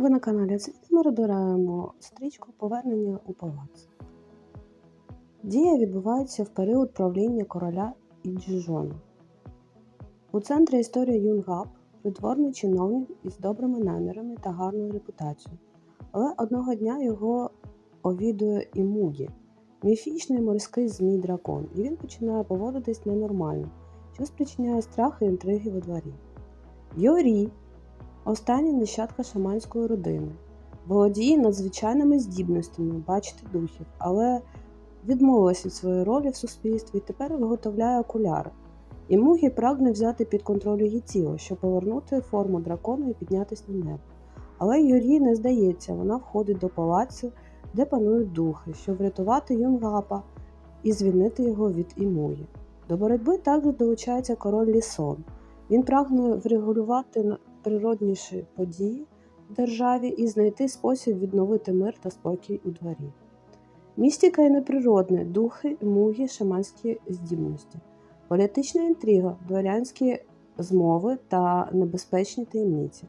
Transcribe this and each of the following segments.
Ви на каналі Цвіт. Ми розбираємо стрічку Повернення у палац. Дія відбувається в період правління короля Іджижону. У центрі історії Юнгап придворний чиновник із добрими намірами та гарною репутацією. Але одного дня його овідує Імугі, міфічний морський змій дракон, і він починає поводитись ненормально, що спричиняє страх і інтриги во дворі. Йорі, остання нащадка шаманської родини, володіє надзвичайними здібностями бачити духів, але відмовилась від своєї ролі в суспільстві і тепер виготовляє окуляри. І Мугі прагне взяти під контроль її тіло, щоб повернути форму дракона і піднятися на небо. Але Юрій не здається, вона входить до палацу, де панують духи, щоб врятувати Юнгапа і звільнити його від Імуї. До боротьби також долучається король Лісон. Він прагне врегулювати природніші події в державі і знайти спосіб відновити мир та спокій у дворі. Містика і неприродне, духи, муги, шаманські здібності, політична інтрига, дворянські змови та небезпечні таємниці,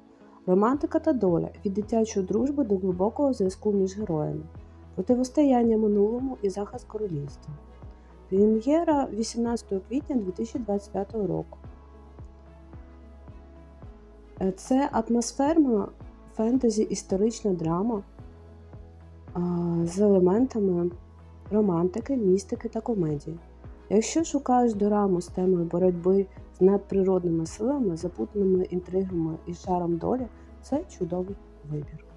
романтика та доля від дитячої дружби до глибокого зв'язку між героями, противостояння минулому і захист королівства. Прем'єра 18 квітня 2025 року. Е, Це атмосферна фентезі історична драма з елементами романтики, містики та комедії. Якщо шукаєш дораму з темою боротьби з надприродними силами, запутаними інтригами і шаром долі, це чудовий вибір.